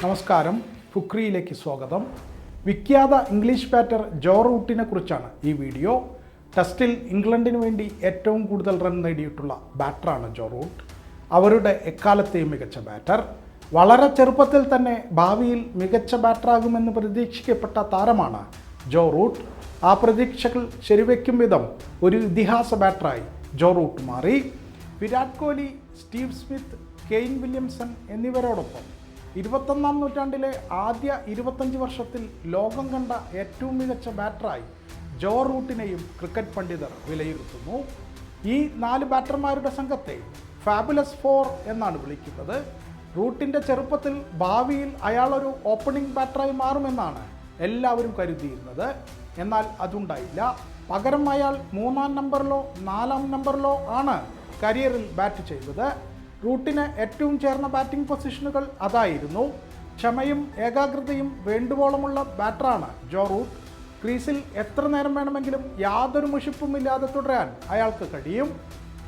നമസ്കാരം. ഫുക്രിയിലേക്ക് സ്വാഗതം. വിഖ്യാത ഇംഗ്ലീഷ് ബാറ്റർ ജോ റൂട്ടിനെ കുറിച്ചാണ് ഈ വീഡിയോ. ടെസ്റ്റിൽ ഇംഗ്ലണ്ടിന് വേണ്ടി ഏറ്റവും കൂടുതൽ റൺ നേടിയിട്ടുള്ള ബാറ്ററാണ് ജോ റൂട്ട്. അവരുടെ എക്കാലത്തെയും മികച്ച ബാറ്റർ വളരെ ചെറുപ്പത്തിൽ തന്നെ ഭാവിയിൽ മികച്ച ബാറ്ററാകുമെന്ന് പ്രതീക്ഷിക്കപ്പെട്ട താരമാണ് ജോ റൂട്ട്. ആ പ്രതീക്ഷകൾ ശരിവെക്കും വിധം ഒരു ഇതിഹാസ ബാറ്ററായി ജോ റൂട്ട് മാറി. Virat Kohli Steve Smith Kane Williamson എന്നിവരോടൊപ്പം ഇരുപത്തൊന്നാം നൂറ്റാണ്ടിലെ ആദ്യ ഇരുപത്തഞ്ച് വർഷത്തിൽ ലോകം കണ്ട ഏറ്റവും മികച്ച ബാറ്ററായി ജോ റൂട്ടിനെയും ക്രിക്കറ്റ് പണ്ഡിതർ വിലയിരുത്തുന്നു. ഈ നാല് ബാറ്റർമാരുടെ സംഘത്തെ ഫാബുലസ് ഫോർ എന്നാണ് വിളിക്കുന്നത്. റൂട്ടിന്റെ ചെറുപ്പത്തിൽ ഭാവിയിൽ അയാളൊരു ഓപ്പണിംഗ് ബാറ്ററായി മാറുമെന്നാണ് എല്ലാവരും കരുതിയിരുന്നത്. എന്നാൽ അതുണ്ടായില്ല. പകരം അയാൾ മൂന്നാം നമ്പറിലോ നാലാം നമ്പറിലോ ആണ് കരിയറിൽ ബാറ്റ് ചെയ്തത്. റൂട്ടിന് ഏറ്റവും ചേർന്ന ബാറ്റിംഗ് പൊസിഷനുകൾ അതായിരുന്നു. ക്ഷമയും ഏകാഗ്രതയും വേണ്ടുവോളമുള്ള ബാറ്ററാണ് ജോ റൂട്ട്. ക്രീസിൽ എത്ര നേരം വേണമെങ്കിലും യാതൊരു മുഷിപ്പും ഇല്ലാതെ തുടരാൻ അയാൾക്ക് കഴിയും.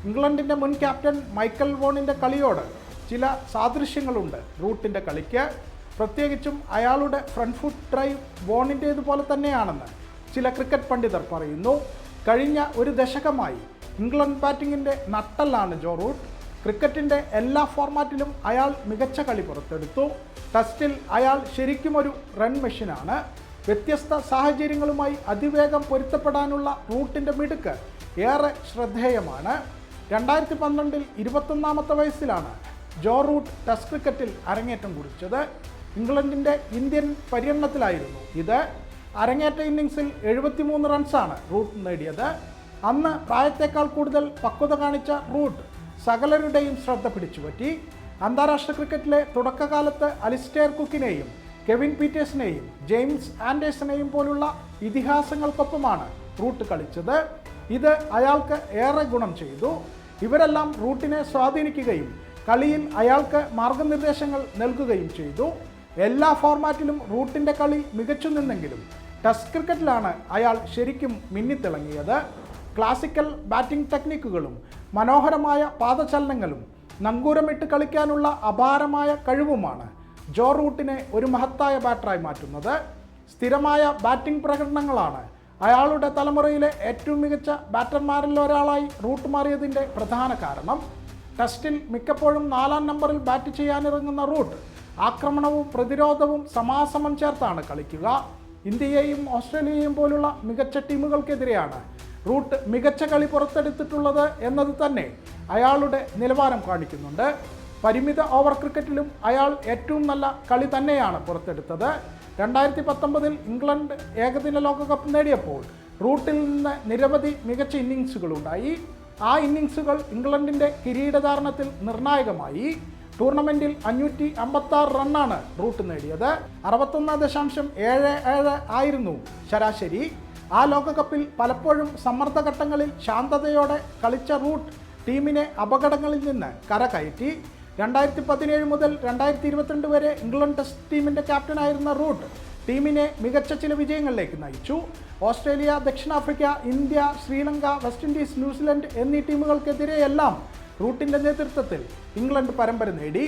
ഇംഗ്ലണ്ടിന്റെ മുൻ ക്യാപ്റ്റൻ മൈക്കൽ വോണിന്റെ കളിയോട് ചില സാദൃശ്യങ്ങളുണ്ട് റൂട്ടിന്റെ കളിക്ക്. പ്രത്യേകിച്ചും അയാളുടെ ഫ്രണ്ട് ഫുട്ട് ഡ്രൈവ് വോണിന്റേതുപോലെ തന്നെയാണെന്ന് ചില ക്രിക്കറ്റ് പണ്ഡിതർ പറയുന്നു. കഴിഞ്ഞ ഒരു ദശകമായി ഇംഗ്ലണ്ട് ബാറ്റിങ്ങിന്റെ നട്ടല്ലാണ് ജോ റൂട്ട്. ക്രിക്കറ്റിന്റെ എല്ലാ ഫോർമാറ്റിലും അയാൾ മികച്ച കളി പുറത്തെടുത്തു. ടെസ്റ്റിൽ അയാൾ ശരിക്കും ഒരു റൺ മെഷീനാണ് വ്യത്യസ്ത സാഹചര്യങ്ങളുമായി അതിവേഗം പൊരുത്തപ്പെടാനുള്ള റൂട്ടിന്റെ മിടുക്ക് ഏറെ ശ്രദ്ധേയമാണ്. രണ്ടായിരത്തി പന്ത്രണ്ടിൽ ഇരുപത്തൊന്നാമത്തെ വയസ്സിലാണ് ജോ റൂട്ട് ടെസ്റ്റ് ക്രിക്കറ്റിൽ അരങ്ങേറ്റം കുറിച്ചത്. ഇംഗ്ലണ്ടിന്റെ ഇന്ത്യൻ പര്യടനത്തിലായിരുന്നു ഇത്. അരങ്ങേറ്റ ഇന്നിങ്സിൽ എഴുപത്തിമൂന്ന് റൺസാണ് റൂട്ട് നേടിയത്. അന്ന് പ്രായത്തേക്കാൾ കൂടുതൽ പക്വത കാണിച്ച റൂട്ട് സകലരുടെയും ശ്രദ്ധ പിടിച്ചുപറ്റി. അന്താരാഷ്ട്ര ക്രിക്കറ്റിലെ തുടക്കകാലത്ത് അലിസ്റ്റെയർ കുക്കിനെയും കെവിൻ പീറ്റേഴ്സിനെയും ജെയിംസ് ആൻഡേഴ്സനെയും പോലുള്ള ഇതിഹാസങ്ങൾക്കൊപ്പമാണ് റൂട്ട് കളിച്ചത്. ഇത് അയാൾക്ക് ഏറെ ഗുണം ചെയ്തു. ഇവരെല്ലാം റൂട്ടിനെ സ്വാധീനിക്കുകയും കളിയിൽ അയാൾക്ക് മാർഗനിർദ്ദേശങ്ങൾ നൽകുകയും ചെയ്തു. എല്ലാ ഫോർമാറ്റിലും റൂട്ടിന്റെ കളി മികച്ചു നിന്നെങ്കിലും ടെസ്റ്റ് ക്രിക്കറ്റിലാണ് അയാൾ ശരിക്കും മിന്നിത്തിളങ്ങിയത്. ക്ലാസിക്കൽ ബാറ്റിംഗ് ടെക്നിക്കുകളും മനോഹരമായ പാദചലനങ്ങളും നങ്കൂരമിട്ട് കളിക്കാനുള്ള അപാരമായ കഴിവുമാണ് ജോ റൂട്ടിനെ ഒരു മഹത്തായ ബാറ്ററായി മാറ്റുന്നത്. സ്ഥിരമായ ബാറ്റിംഗ് പ്രകടനങ്ങളാണ് അയാളുടെ തലമുറയിലെ ഏറ്റവും മികച്ച ബാറ്റർമാരിൽ ഒരാളായി റൂട്ട് മാറിയതിന്റെ പ്രധാന കാരണം. ടെസ്റ്റിൽ മിക്കപ്പോഴും നാലാം നമ്പറിൽ ബാറ്റ് ചെയ്യാനിറങ്ങുന്ന റൂട്ട് ആക്രമണവും പ്രതിരോധവും സമാസമം ചേർത്താണ് കളിക്കുക. ഇന്ത്യയെയും ഓസ്ട്രേലിയയെയും പോലുള്ള മികച്ച ടീമുകൾക്കെതിരെയാണ് റൂട്ട് മികച്ച കളി പുറത്തെടുത്തിട്ടുള്ളത് എന്നത് തന്നെ അയാളുടെ നിലവാരം കാണിക്കുന്നുണ്ട്. പരിമിത ഓവർ ക്രിക്കറ്റിലും അയാൾ ഏറ്റവും നല്ല കളി തന്നെയാണ് പുറത്തെടുത്തത്. രണ്ടായിരത്തി പത്തൊമ്പതിൽ ഇംഗ്ലണ്ട് ഏകദിന ലോകകപ്പ് നേടിയപ്പോൾ റൂട്ടിൽ നിന്ന് നിരവധി മികച്ച ഇന്നിങ്സുകളുണ്ടായി ആ ഇന്നിങ്സുകൾ ഇംഗ്ലണ്ടിന്റെ കിരീടധാരണത്തിൽ നിർണായകമായി. ടൂർണമെന്റിൽ അഞ്ഞൂറ്റി അമ്പത്തി ആറ് റണ്ണാണ് റൂട്ട് നേടിയത്. അറുപത്തൊന്ന് ദശാംശം ഏഴ് ഏഴ് ആയിരുന്നു ശരാശരി. ആ ലോകകപ്പിൽ പലപ്പോഴും സമ്മർദ്ദഘട്ടങ്ങളിൽ ശാന്തതയോടെ കളിച്ച റൂട്ട് ടീമിനെ അപകടങ്ങളിൽ നിന്ന് കരകയറ്റി. രണ്ടായിരത്തി പതിനേഴ് മുതൽ രണ്ടായിരത്തി ഇരുപത്തിരണ്ട് വരെ ഇംഗ്ലണ്ട് ടെസ്റ്റ് ടീമിന്റെ ക്യാപ്റ്റനായിരുന്ന റൂട്ട് ടീമിനെ മികച്ച ചില വിജയങ്ങളിലേക്ക് നയിച്ചു. ഓസ്ട്രേലിയ ദക്ഷിണാഫ്രിക്ക India Sri Lanka West Indies New Zealand എന്നീ ടീമുകൾക്കെതിരെയെല്ലാം റൂട്ടിന്റെ നേതൃത്വത്തിൽ ഇംഗ്ലണ്ട് പരമ്പര നേടി.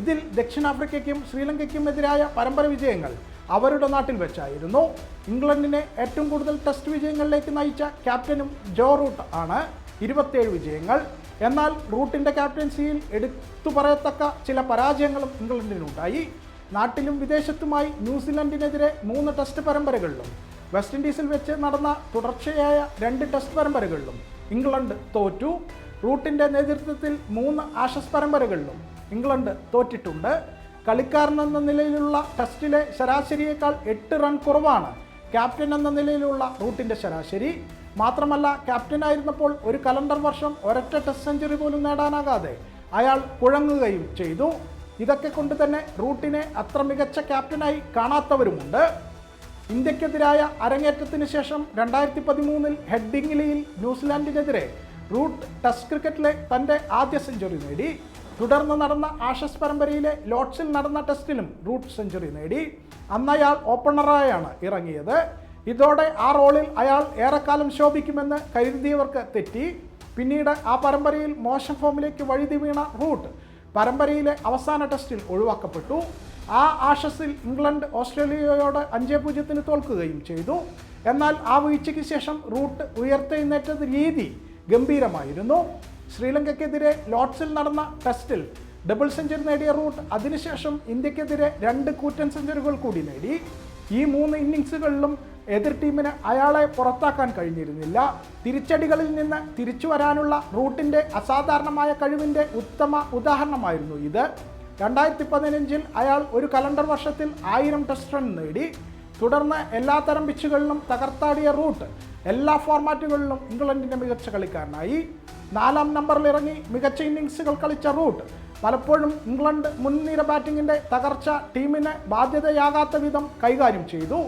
ഇതിൽ ദക്ഷിണാഫ്രിക്കയ്ക്കും ശ്രീലങ്കയ്ക്കും എതിരായ പരമ്പര വിജയങ്ങൾ അവരുടെ നാട്ടിൽ വെച്ചായിരുന്നു. ഇംഗ്ലണ്ടിനെ ഏറ്റവും കൂടുതൽ ടെസ്റ്റ് വിജയങ്ങളിലേക്ക് നയിച്ച ക്യാപ്റ്റനും ജോ റൂട്ട് ആണ്. ഇരുപത്തേഴ് വിജയങ്ങൾ. എന്നാൽ റൂട്ടിന്റെ ക്യാപ്റ്റൻസിയിൽ എടുത്തു പറയത്തക്ക ചില പരാജയങ്ങളും ഇംഗ്ലണ്ടിനുണ്ടായി. നാട്ടിലും വിദേശത്തുമായി ന്യൂസിലൻഡിനെതിരെ മൂന്ന് ടെസ്റ്റ് പരമ്പരകളിലും വെസ്റ്റ് ഇൻഡീസിൽ വെച്ച് നടന്ന തുടർച്ചയായ രണ്ട് ടെസ്റ്റ് പരമ്പരകളിലും ഇംഗ്ലണ്ട് തോറ്റു. റൂട്ടിന്റെ നേതൃത്വത്തിൽ മൂന്ന് ആഷസ് പരമ്പരകളിലും ഇംഗ്ലണ്ട് തോറ്റിട്ടുണ്ട്. കളിക്കാരൻ എന്ന നിലയിലുള്ള ടെസ്റ്റിലെ ശരാശരിയേക്കാൾ എട്ട് റൺ കുറവാണ്. ക്യാപ്റ്റൻ എന്ന നിലയിലുള്ള റൂട്ടിന്റെ ശരാശരി. മാത്രമല്ല ക്യാപ്റ്റനായിരുന്നപ്പോൾ ഒരു കലണ്ടർ വർഷം ഒരൊറ്റ ടെസ്റ്റ് സെഞ്ചുറി പോലും നേടാനാകാതെ അയാൾ കുഴങ്ങുകയും ചെയ്തു. ഇതൊക്കെ കൊണ്ട് തന്നെ റൂട്ടിനെ അത്ര മികച്ച ക്യാപ്റ്റനായി കാണാത്തവരുമുണ്ട്. ഇന്ത്യക്കെതിരായ അരങ്ങേറ്റത്തിന് ശേഷം രണ്ടായിരത്തി പതിമൂന്നിൽ ഹെഡിംഗ്ലിയിൽ ന്യൂസിലാൻഡിനെതിരെ റൂട്ട് ടെസ്റ്റ് ക്രിക്കറ്റിലെ തന്റെ ആദ്യ സെഞ്ചുറി നേടി. തുടർന്ന് നടന്ന ആഷസ് പരമ്പരയിലെ ലോഡ്സിൽ നടന്ന ടെസ്റ്റിലും റൂട്ട് സെഞ്ചുറി നേടി. അന്ന് അയാൾ ഓപ്പണറായാണ് ഇറങ്ങിയത്. ഇതോടെ ആ റോളിൽ അയാൾ ഏറെക്കാലം ശോഭിക്കുമെന്ന് കരുതിയവർക്ക് തെറ്റി. പിന്നീട് ആ പരമ്പരയിൽ മോശം ഫോമിലേക്ക് വഴുതി വീണ റൂട്ട് പരമ്പരയിലെ അവസാന ടെസ്റ്റിൽ ഒഴിവാക്കപ്പെട്ടു. ആ ആഷസിൽ ഇംഗ്ലണ്ട് ഓസ്ട്രേലിയയോട് അഞ്ച് പൂജ്യത്തിന് തോൽക്കുകയും ചെയ്തു. എന്നാൽ ആ വീഴ്ചയ്ക്ക് ശേഷം റൂട്ട് ഉയർത്തെഴുന്നേറ്റ രീതി ഗംഭീരമായിരുന്നു. ശ്രീലങ്കയ്ക്കെതിരെ ലോർഡ്സിൽ നടന്ന ടെസ്റ്റിൽ ഡബിൾ സെഞ്ചുറി നേടിയ റൂട്ട് അതിനുശേഷം ഇന്ത്യക്കെതിരെ രണ്ട് കൂറ്റൻ സെഞ്ചുറികൾ കൂടി നേടി. ഈ മൂന്ന് ഇന്നിങ്സുകളിലും എതിർ ടീമിന് അയാളെ പുറത്താക്കാൻ കഴിഞ്ഞിരുന്നില്ല. തിരിച്ചടികളിൽ നിന്ന് തിരിച്ചു വരാനുള്ള റൂട്ടിന്റെ അസാധാരണമായ കഴിവിന്റെ ഉത്തമ ഉദാഹരണമായിരുന്നു ഇത്. രണ്ടായിരത്തി പതിനഞ്ചിൽ അയാൾ ഒരു കലണ്ടർ വർഷത്തിൽ ആയിരം ടെസ്റ്റ് റൺ നേടി. തുടർന്ന് എല്ലാത്തരം പിച്ചുകളിലും തകർത്താടിയ റൂട്ട് എല്ലാ ഫോർമാറ്റുകളിലും ഇംഗ്ലണ്ടിന്റെ മികച്ച കളിക്കാരനായി. നാലാം നമ്പറിൽ ഇറങ്ങി മികച്ച ഇന്നിങ്സുകൾ കളിച്ച റൂട്ട് പലപ്പോഴും ഇംഗ്ലണ്ട് മുൻനിര ബാറ്റിങ്ങിന്റെ തകർച്ച ടീമിന് ബാധ്യതയാകാത്ത വിധം കൈകാര്യം ചെയ്തു.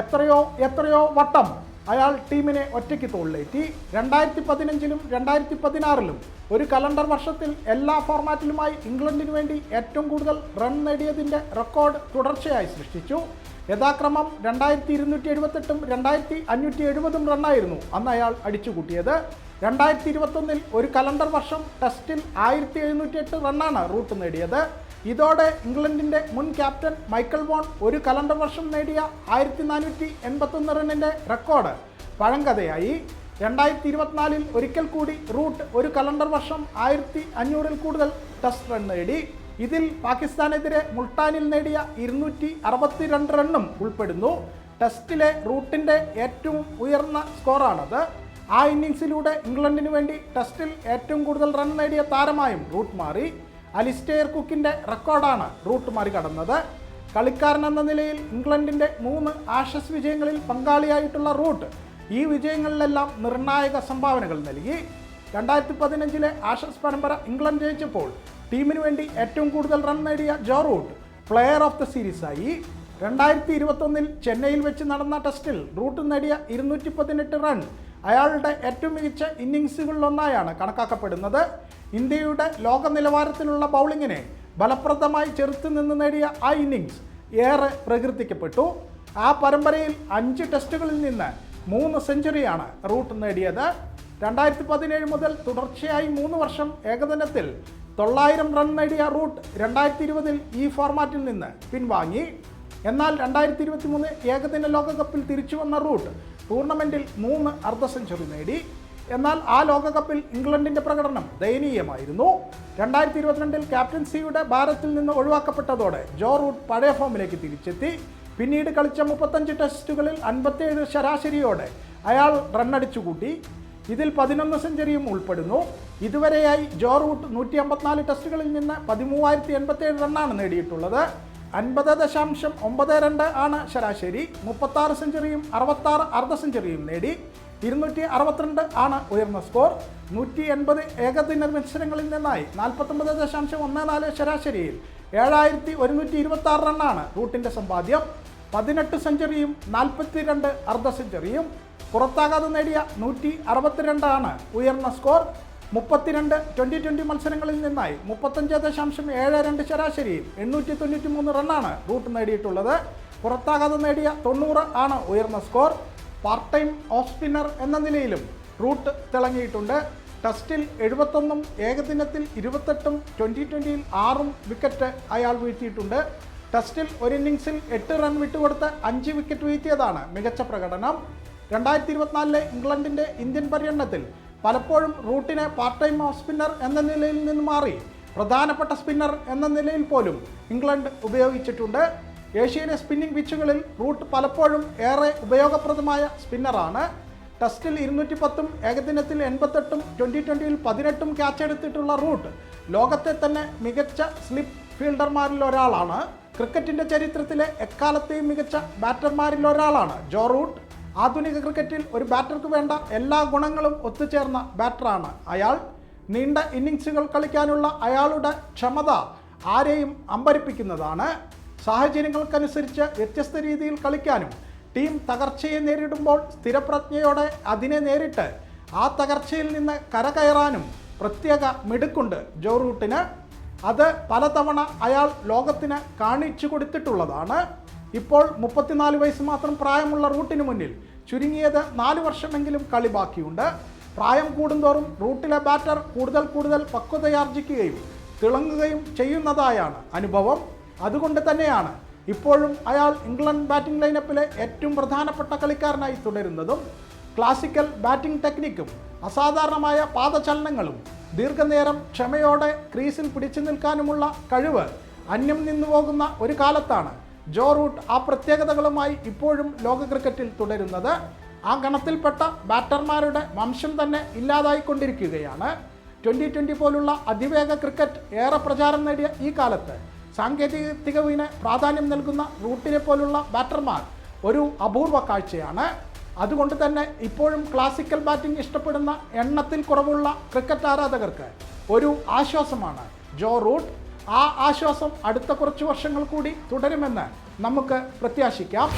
എത്രയോ എത്രയോ വട്ടം അയാൾ ടീമിനെ ഒറ്റയ്ക്ക് തോളിലേറ്റി. രണ്ടായിരത്തി പതിനഞ്ചിലും രണ്ടായിരത്തി പതിനാറിലും ഒരു കലണ്ടർ വർഷത്തിൽ എല്ലാ ഫോർമാറ്റിലുമായി ഇംഗ്ലണ്ടിന് വേണ്ടി ഏറ്റവും കൂടുതൽ റൺ നേടിയതിന്റെ റെക്കോർഡ് തുടർച്ചയായി സൃഷ്ടിച്ചു. യഥാക്രമം രണ്ടായിരത്തി ഇരുന്നൂറ്റി എഴുപത്തെട്ടും രണ്ടായിരത്തി അഞ്ഞൂറ്റി എഴുപതും റണ്ണായിരുന്നു അന്ന് അയാൾ അടിച്ചുകൂട്ടിയത്. രണ്ടായിരത്തി ഇരുപത്തൊന്നിൽ ഒരു കലണ്ടർ വർഷം ടെസ്റ്റിൽ ആയിരത്തി എഴുന്നൂറ്റി എട്ട് റണ്ണാണ് റൂട്ട് നേടിയത്. ഇതോടെ ഇംഗ്ലണ്ടിന്റെ മുൻ ക്യാപ്റ്റൻ മൈക്കൽ വോൺ ഒരു കലണ്ടർ വർഷം നേടിയ ആയിരത്തി നാനൂറ്റി എൺപത്തൊന്ന് റണ്ണിന്റെ റെക്കോർഡ് പഴങ്കഥയായി. രണ്ടായിരത്തി ഇരുപത്തിനാലിൽ ഒരിക്കൽ കൂടി റൂട്ട് ഒരു കലണ്ടർ വർഷം ആയിരത്തി അഞ്ഞൂറിൽ കൂടുതൽ ടെസ്റ്റ് റൺ നേടി. ഇതിൽ പാകിസ്ഥാനെതിരെ മുൾട്ടാനിൽ നേടിയ ഇരുന്നൂറ്റി അറുപത്തിരണ്ട് റണ്ണും ഉൾപ്പെടുന്നു. ടെസ്റ്റിലെ റൂട്ടിന്റെ ഏറ്റവും ഉയർന്ന സ്കോറാണത്. ആ ഇന്നിങ്സിലൂടെ ഇംഗ്ലണ്ടിന് വേണ്ടി ടെസ്റ്റിൽ ഏറ്റവും കൂടുതൽ റൺ നേടിയ താരമായും റൂട്ട് മാറി. അലിസ്റ്റെയർ കുക്കിന്റെ റെക്കോർഡാണ് റൂട്ട് മറികടന്നത് കളിക്കാരൻ എന്ന നിലയിൽ ഇംഗ്ലണ്ടിന്റെ മൂന്ന് ആഷസ് വിജയങ്ങളിൽ പങ്കാളിയായിട്ടുള്ള റൂട്ട് ഈ വിജയങ്ങളിലെല്ലാം നിർണായക സംഭാവനകൾ നൽകി. രണ്ടായിരത്തി പതിനഞ്ചിലെ ആഷസ് പരമ്പര ഇംഗ്ലണ്ട് ജയിച്ചപ്പോൾ ടീമിന് വേണ്ടി ഏറ്റവും കൂടുതൽ റൺ നേടിയ Joe Root player of the സീരീസായി രണ്ടായിരത്തി ഇരുപത്തൊന്നിൽ ചെന്നൈയിൽ വെച്ച് നടന്ന ടെസ്റ്റിൽ റൂട്ട് നേടിയ ഇരുന്നൂറ്റി പതിനെട്ട് റൺ അയാളുടെ ഏറ്റവും മികച്ച ഇന്നിങ്സുകളിലൊന്നായാണ് കണക്കാക്കപ്പെടുന്നത്. ഇന്ത്യയുടെ ലോക നിലവാരത്തിലുള്ള ബൗളിങ്ങിനെ ഫലപ്രദമായി ചെറുത്തു നിന്ന് നേടിയ ആ ഇന്നിങ്സ് ഏറെ പ്രകീർത്തിക്കപ്പെട്ടു. ആ പരമ്പരയിൽ അഞ്ച് ടെസ്റ്റുകളിൽ നിന്ന് മൂന്ന് സെഞ്ചുറിയാണ് റൂട്ട് നേടിയത്. രണ്ടായിരത്തി പതിനേഴ് മുതൽ തുടർച്ചയായി മൂന്ന് വർഷം ഏകദിനത്തിൽ തൊള്ളായിരം റൺ നേടിയ റൂട്ട് രണ്ടായിരത്തി ഇരുപതിൽ ഈ ഫോർമാറ്റിൽ നിന്ന് പിൻവാങ്ങി. എന്നാൽ രണ്ടായിരത്തി ഇരുപത്തി മൂന്ന് ഏകദിന ലോകകപ്പിൽ തിരിച്ചു വന്ന റൂട്ട് ടൂർണമെന്റിൽ മൂന്ന് അർദ്ധ സെഞ്ചുറി നേടി. എന്നാൽ ആ ലോകകപ്പിൽ ഇംഗ്ലണ്ടിന്റെ പ്രകടനം ദയനീയമായിരുന്നു. രണ്ടായിരത്തി ഇരുപത്തിരണ്ടിൽ ക്യാപ്റ്റൻസിയുടെ ഭാരത്തിൽ നിന്ന് ഒഴിവാക്കപ്പെട്ടതോടെ ജോ റൂട്ട് പഴയ ഫോമിലേക്ക് തിരിച്ചെത്തി. പിന്നീട് കളിച്ച മുപ്പത്തഞ്ച് ടെസ്റ്റുകളിൽ അൻപത്തേഴ് ശരാശരിയോടെ അയാൾ റണ്ണടിച്ചു കൂട്ടി ഇതിൽ പതിനൊന്ന് സെഞ്ചുറിയും ഉൾപ്പെടുന്നു. ഇതുവരെയായി ജോ റൂട്ട് നൂറ്റി അമ്പത്തിനാല് ടെസ്റ്റുകളിൽ നിന്ന് പതിമൂവായിരത്തി എൺപത്തേഴ് റണ്ണാണ് നേടിയിട്ടുള്ളത്. അൻപത് ദശാംശം ഒമ്പത് രണ്ട് ആണ് ശരാശരി. മുപ്പത്താറ് സെഞ്ചുറിയും അറുപത്താറ് അർദ്ധ സെഞ്ചുറിയും നേടി. ഇരുന്നൂറ്റി അറുപത്തിരണ്ട് ആണ് ഉയർന്ന സ്കോർ. നൂറ്റി എൺപത് ഏകദിന മത്സരങ്ങളിൽ നിന്നായി നാൽപ്പത്തൊമ്പത് ദശാംശം ഒന്ന് നാല് ശരാശരിയിൽ ഏഴായിരത്തി ഒരുന്നൂറ്റി ഇരുപത്തി ആറ് റണ്ണാണ് റൂട്ടിന്റെ സമ്പാദ്യം. പതിനെട്ട് സെഞ്ചുറിയും നാൽപ്പത്തിരണ്ട് അർദ്ധ സെഞ്ചുറിയും പുറത്താകാതെ നേടിയ നൂറ്റി അറുപത്തിരണ്ടാണ് ഉയർന്ന സ്കോർ. മുപ്പത്തിരണ്ട് ട്വന്റി ട്വന്റി മത്സരങ്ങളിൽ നിന്നായി മുപ്പത്തഞ്ച് ദശാംശം ഏഴ് രണ്ട് ശരാശരിയിൽ എണ്ണൂറ്റി തൊണ്ണൂറ്റി മൂന്ന് റണ്ണാണ് റൂട്ട് നേടിയിട്ടുള്ളത്. പുറത്താകാതെ നേടിയ തൊണ്ണൂറ് ആണ് ഉയർന്ന score. Part time off spinner എന്ന നിലയിലും റൂട്ട് തിളങ്ങിയിട്ടുണ്ട്. ടെസ്റ്റിൽ എഴുപത്തൊന്നും ഏകദിനത്തിൽ ഇരുപത്തെട്ടും ട്വന്റി ട്വന്റിയിൽ ആറും വിക്കറ്റ് അയാൾ വീഴ്ത്തിയിട്ടുണ്ട്. ടെസ്റ്റിൽ ഒരു ഇന്നിങ്സിൽ എട്ട് റൺ വിട്ടുകൊടുത്ത് അഞ്ച് വിക്കറ്റ് വീഴ്ത്തിയതാണ് മികച്ച പ്രകടനം. രണ്ടായിരത്തി ഇരുപത്തിനാലിലെ ഇംഗ്ലണ്ടിന്റെ ഇന്ത്യൻ പര്യടനത്തിൽ പലപ്പോഴും റൂട്ടിനെ പാർട്ട് ടൈം ഓഫ് സ്പിന്നർ എന്ന നിലയിൽ നിന്ന് മാറി പ്രധാനപ്പെട്ട സ്പിന്നർ എന്ന നിലയിൽ പോലും ഇംഗ്ലണ്ട് ഉപയോഗിച്ചിട്ടുണ്ട്. ഏഷ്യയിലെ സ്പിന്നിംഗ് പിച്ചുകളിൽ റൂട്ട് പലപ്പോഴും ഏറെ ഉപയോഗപ്രദമായ സ്പിന്നറാണ് ടെസ്റ്റിൽ ഇരുന്നൂറ്റി പത്തും ഏകദിനത്തിൽ എൺപത്തെട്ടും ട്വന്റി ട്വന്റിയിൽ പതിനെട്ടും ക്യാച്ച് എടുത്തിട്ടുള്ള റൂട്ട് ലോകത്തെ തന്നെ മികച്ച സ്ലിപ്പ് ഫീൽഡർമാരിൽ ഒരാളാണ്. ക്രിക്കറ്റിന്റെ ചരിത്രത്തിലെ എക്കാലത്തെയും മികച്ച ബാറ്റർമാരിൽ ഒരാളാണ്. ജോ റൂട്ട് ആധുനിക ക്രിക്കറ്റിൽ ഒരു ബാറ്റർക്ക് വേണ്ട എല്ലാ ഗുണങ്ങളും ഒത്തുചേർന്ന ബാറ്ററാണ് അയാൾ. നീണ്ട ഇന്നിങ്സുകൾ കളിക്കാനുള്ള അയാളുടെ ക്ഷമത ആരെയും അമ്പരിപ്പിക്കുന്നതാണ്. സാഹചര്യങ്ങൾക്കനുസരിച്ച് വ്യത്യസ്ത രീതിയിൽ കളിക്കാനും ടീം തകർച്ചയെ നേരിടുമ്പോൾ സ്ഥിരപ്രജ്ഞയോടെ അതിനെ നേരിട്ട് ആ തകർച്ചയിൽ നിന്ന് കരകയറാനും പ്രത്യേക മിടുക്കുണ്ട് ജോ റൂട്ടിന് അത് പലതവണ അയാൾ ലോകത്തിന് കാണിച്ചു കൊടുത്തിട്ടുള്ളതാണ്. ഇപ്പോൾ മുപ്പത്തിനാല് വയസ്സ് മാത്രം പ്രായമുള്ള റൂട്ടിന് മുന്നിൽ ചുരുങ്ങിയത് നാല് വർഷമെങ്കിലും കളി ബാക്കിയുണ്ട്. പ്രായം കൂടുന്തോറും റൂട്ടിലെ ബാറ്റർ കൂടുതൽ കൂടുതൽ പക്വതയാർജിക്കുകയും തിളങ്ങുകയും ചെയ്യുന്നതായാണ് അനുഭവം. അതുകൊണ്ട് തന്നെയാണ് ഇപ്പോഴും അയാൾ ഇംഗ്ലണ്ട് ബാറ്റിംഗ് ലൈനപ്പിലെ ഏറ്റവും പ്രധാനപ്പെട്ട കളിക്കാരനായി തുടരുന്നതും ക്ലാസിക്കൽ ബാറ്റിംഗ് ടെക്നിക്കും അസാധാരണമായ പാദചലനങ്ങളും ദീർഘനേരം ക്ഷമയോടെ ക്രീസിൽ പിടിച്ചു നിൽക്കാനുമുള്ള കഴിവ് അന്യം നിന്നു പോകുന്ന ഒരു കാലത്താണ് ജോ റൂട്ട് ആ പ്രത്യേകതകളുമായി ഇപ്പോഴും ലോക ക്രിക്കറ്റിൽ തുടരുന്നത്. ആ ഗണത്തിൽപ്പെട്ട ബാറ്റർമാരുടെ വംശം തന്നെ ഇല്ലാതായിക്കൊണ്ടിരിക്കുകയാണ്. ട്വന്റി ട്വന്റി പോലുള്ള അതിവേഗ ക്രിക്കറ്റ് ഏറെ പ്രചാരം നേടിയ ഈ കാലത്ത് സാങ്കേതിക തികവിന് പ്രാധാന്യം നൽകുന്ന റൂട്ടിനെ പോലുള്ള ബാറ്റർമാർ ഒരു അപൂർവ കാഴ്ചയാണ്. അതുകൊണ്ട് തന്നെ ഇപ്പോഴും ക്ലാസിക്കൽ ബാറ്റിംഗ് ഇഷ്ടപ്പെടുന്ന എണ്ണത്തിൽ കുറവുള്ള ക്രിക്കറ്റ് ആരാധകർക്ക് ഒരു ആശ്വാസമാണ് ജോ റൂട്ട്. ആ ആശ്വാസം അടുത്ത കുറച്ച് വർഷങ്ങൾ കൂടി തുടരുമെന്ന് നമുക്ക് പ്രത്യാശിക്കാം.